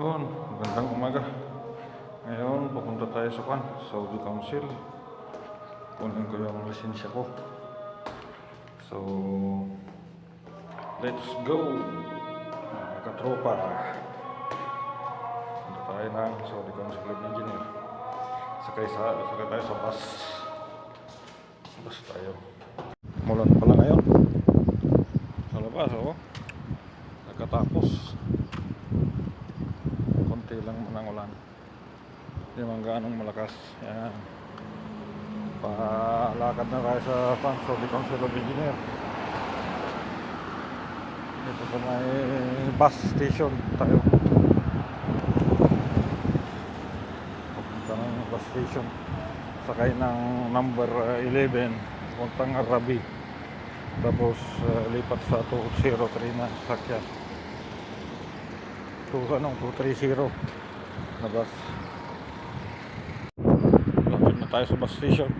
Yun, magandang umaga. Ngayon, pupunta tayo sa Kwan, Saudi Council. Kunin ko yung lisensya ko. So, let's go! Mga katropa. Punta tayo ng Saudi Council of Engineer. Sakay, sa, sakay tayo sa bus. Bus tayo. Mulan pala ngayon. Sa labas, oh. Nagkatapos konti lang ng ulan. Hindi man gaanong malakas. Yan palakad na tayo sa Pansol Council of Engineer. Dito sa may bus station tayo. Papunta ng bus station. Sakay ng number uh, 11 puntang Arabi. Tapos uh, lipat sa 203 na sakyan 2, ano, 230 na bus. Lapit na tayo sa bus station.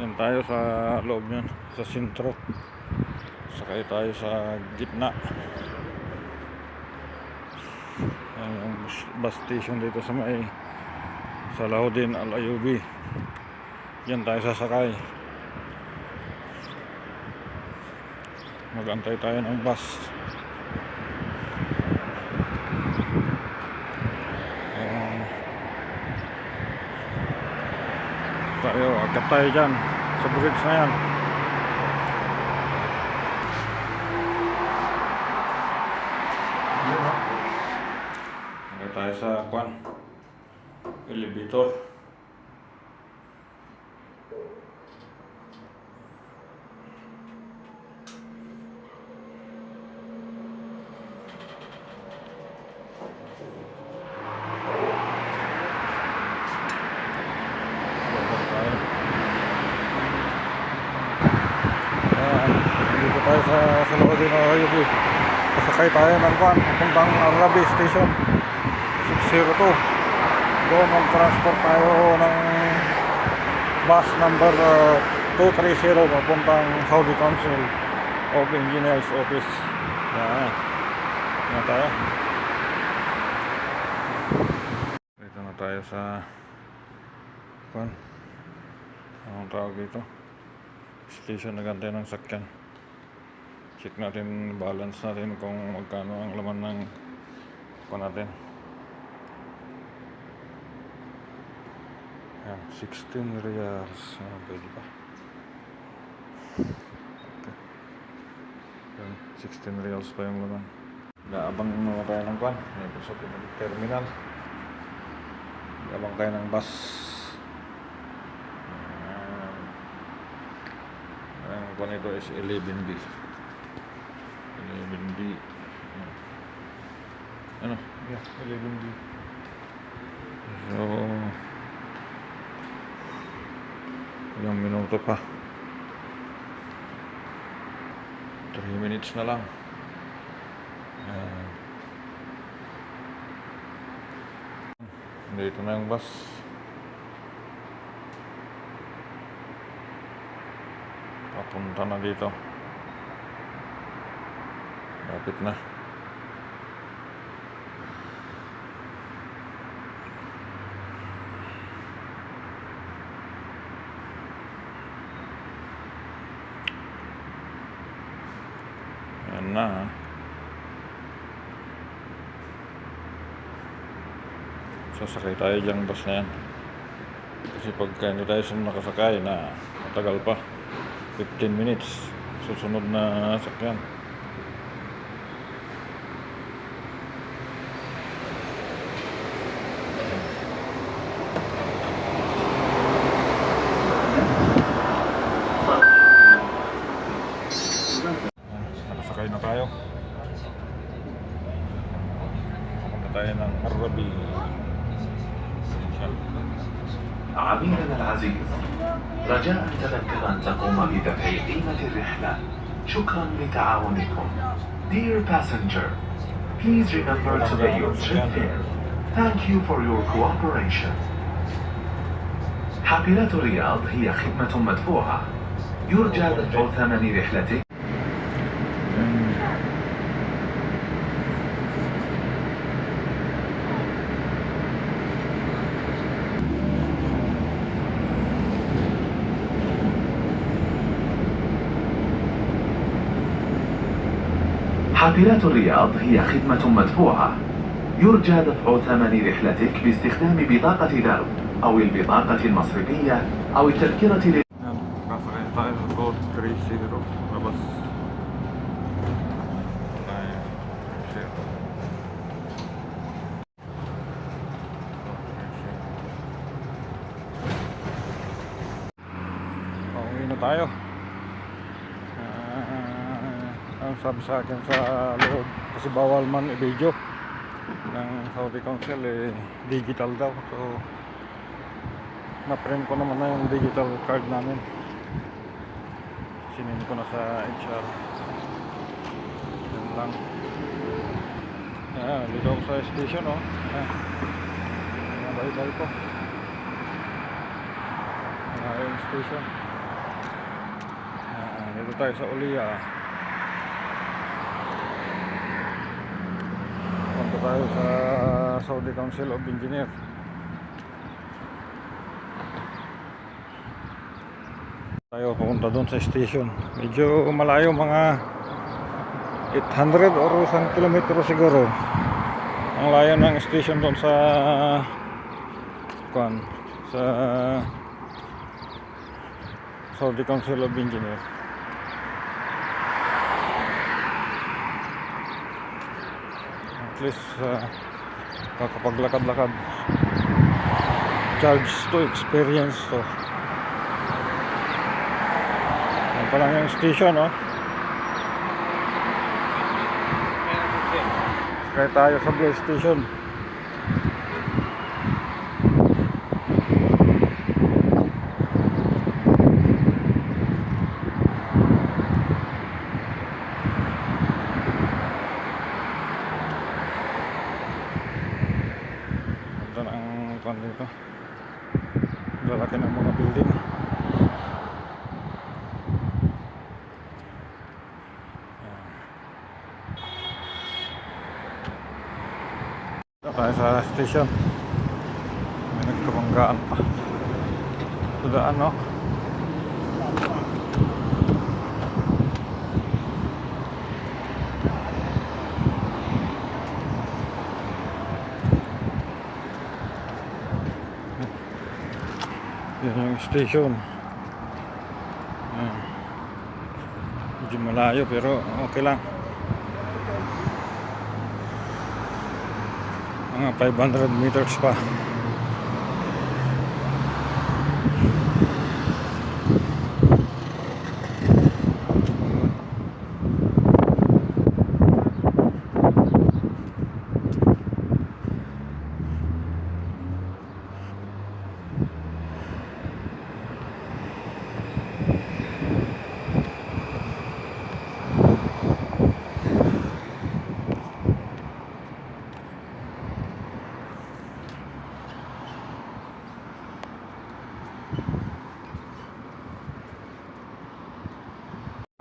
Yan tayo sa loob niyan, sa sentro. Sakay tayo sa gitna. Yan yung bus- station dito sa may Salahuddin Al Ayubi. Yan tayo sasakay. Magantay tayo ng bus. Ayan. Tayo, agad tayo dyan sa bridge na yan. Agad tayo sa kwan elevator agad tayo Ayan, dito tayo sa Salahuddin o Ayubi. Pasakay tayo ng kwan, papuntang Arabi Station 602. Doon mag-transport tayo ng bus number uh, 230 papuntang Saudi Council of Engineers Office. Yan. Yan tayo. Dito na tayo sa kwan. Anong tawag dito? station na gantay ng sakyan. Check natin, balance natin kung magkano ang laman ng ko natin. Yan, 16 reals. Ah, pwede pa. Okay. Yan, 16 reals pa yung laman. Naabang muna tayo ng kwan. Dito sa terminal. Naabang tayo ng bus. Ang kwan ito is 11B. 11B. Yan. Ano? Yeah, 11B. So, ilang minuto pa. 3 minutes na lang. Yan. Dito na yung bus. Papunta na dito. Lapit na. Ayan na. ah. Sasakay tayo dyan bus na yan. Kasi pagka hindi tayo nakasakay na matagal pa. 15 minutes. Susunod na sakyan. عميلنا العزيز رجاء تذكر أن تقوم بدفع قيمة الرحلة شكرا لتعاونكم Dear passenger, please remember to pay your trip fare. Thank you for your cooperation. حافلة الرياض هي خدمة مدفوعة يرجى دفع ثمن رحلتك حافلات الرياض هي خدمة مدفوعة. يرجى دفع ثمن رحلتك باستخدام بطاقة دارو أو البطاقة المصرفية أو التذكرة لل... sa akin sa loob, kasi bawal man i-video ng Saudi Council eh, digital daw. So, na-print ko naman na yung digital card namin. Sinin ko na sa HR yun lang. Ah, dito ako sa station oh. Ah, nabay-bay ko. Ah, yung station. Ah, dito tayo sa Ulia punta tayo sa Saudi Council of Engineer. Tayo pupunta doon sa station. Medyo malayo mga 800 or 1 kilometro siguro. Ang layo ng station doon sa kuan sa Saudi Council of Engineer least uh, kakapaglakad-lakad charge to experience to Yan pa lang yung station, no? Kaya tayo sa Blue Station. Ganda ang kwan dito. Lalaki ng mga building. Dito tayo sa station. May nagkabanggaan pa. Sa daan, no? Yan yung station. Yan. Medyo malayo pero okay lang. Mga 500 meters pa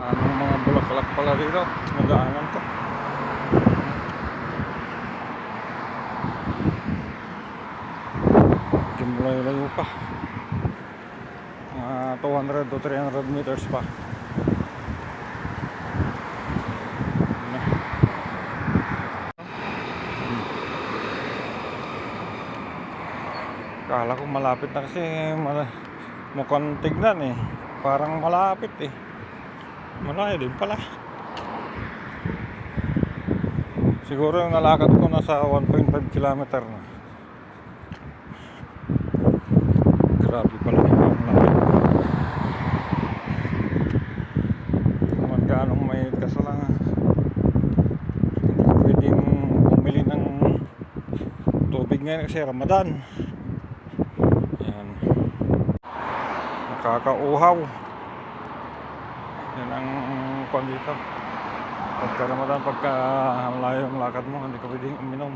Anong mga bulaklak pala dito? Nadaanan to. Medyo malayo-layo pa. Mga 200 to 300 meters pa. Kala ko malapit na kasi mala- mukhang tignan eh. Parang malapit eh. Malayo din pala. Siguro yung nalakad ko nasa 1.5 kilometer na. Grabe pala laki. Hindi naman gaanong may kaso lang ah. Hindi ko pwedeng bumili ng tubig ngayon kasi Ramadan. Ayan. Nakakauhaw. Yan ang kwan dito. Pagka Ramadan, pagka layo ang lakad mo, hindi ka pwedeng uminom.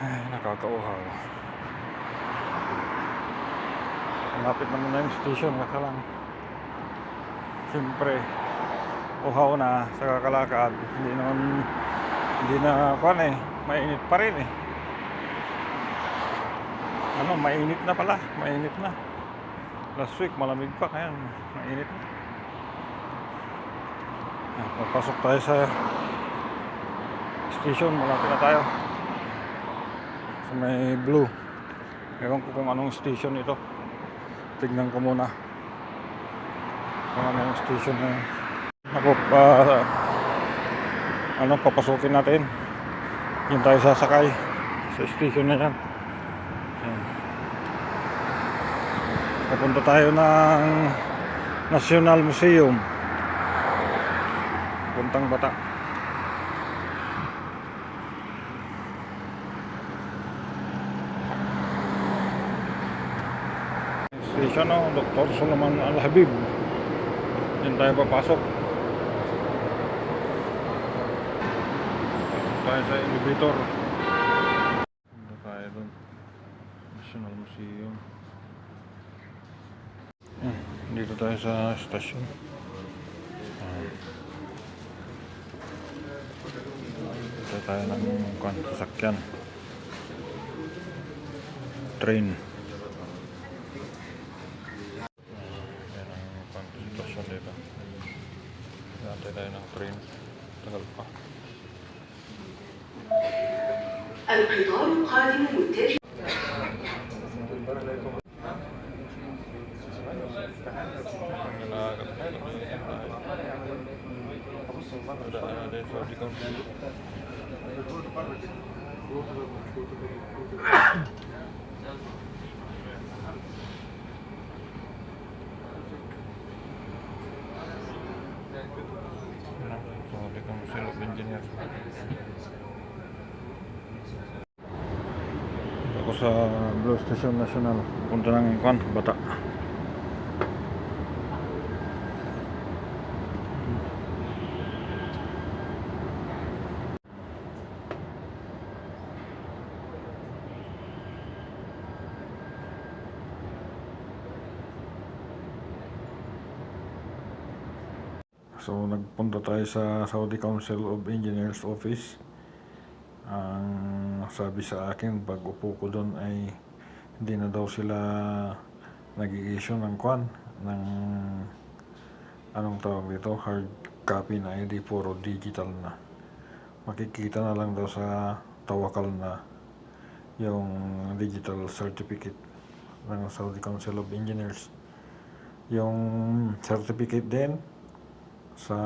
Ay, nakakauhaw. Malapit naman na yung station, kaya lang. Siyempre, uhaw na sa kakalakad. Hindi naman, hindi na kwan eh, mainit pa rin eh. Ano, mainit na pala, mainit na. Last week malamig pa kaya mainit na. Ayan, Papasok tayo sa station. Malapit na tayo. Sa may blue. Ewan ko kung anong station ito. Tignan ko muna. Kung anong station na yun. Ako, pa, ano, papasukin natin. Yun tayo sasakay sa station na yan. Ayan. Papunta tayo ng National Museum. Puntang Bata. Station no, Dr. Solomon Al-Habib. Diyan tayo papasok. Pasok tayo sa elevator. Punta tayo doon. National Museum. Hmm, dito tayo sa station. Ah. tayo ng kan, sasakyan. Train. Yan ang kan, sitwasyon dito. Nantay tayo ng train. Tagal pa. القطار القادم متجه Ada ada Ako sa Blue Station National. Punta Kwan, Bata. So nagpunta tayo sa Saudi Council of Engineers Office. Ang sabi sa akin pag upo ko doon ay hindi na daw sila nag-i-issue ng kwan ng anong tawag dito hard copy na ID puro digital na makikita na lang daw sa tawakal na yung digital certificate ng Saudi Council of Engineers yung certificate din sa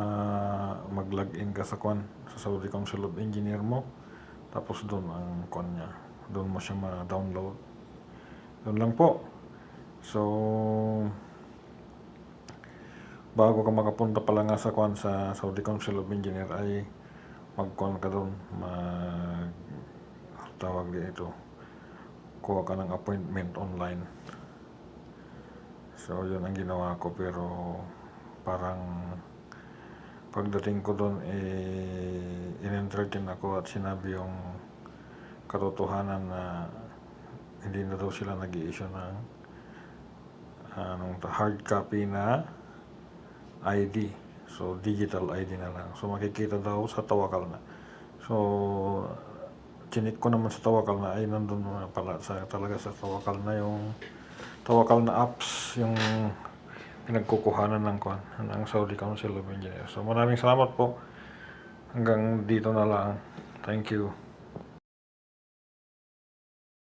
mag-login ka sa kwan sa Saudi Council of Engineer mo tapos doon ang kwan niya doon mo siya ma-download. Doon lang po. So bago ka makapunta pala nga sa kwan sa Saudi Council of Engineer ay mag-kwan ka doon mag tawag dito kuha ka ng appointment online. So yun ang ginawa ko pero parang pagdating ko doon eh in-entertain ako at sinabi yung katotohanan na hindi na daw sila nag issue ng anong ta- hard copy na ID so digital ID na lang. So makikita daw sa tawakal na. So chinik ko naman sa tawakal na ay nandun na pala sa, talaga sa tawakal na yung tawakal na apps yung pinagkukuhanan ng kwan ng Saudi Council of Engineers. So maraming salamat po. Hanggang dito na lang. Thank you.